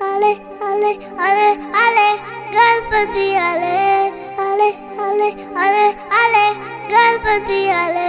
அலே அலே அலே அலே கணபதி அலே அலே அலே அலே அலே கணபதி அலே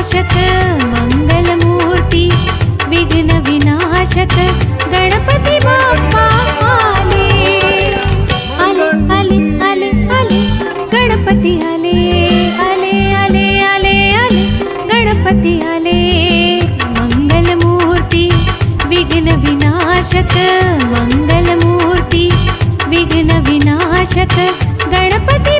विनाशक मंगलमूर्ती विघ्न विनाशक गणपती बाप्पा आले आले आले आले आले गणपती आले आले आले आले आले गणपती आले मंगलमूर्ती विघ्न विनाशक मंगलमूर्ती विघ्न विनाशक गणपती बाप्पा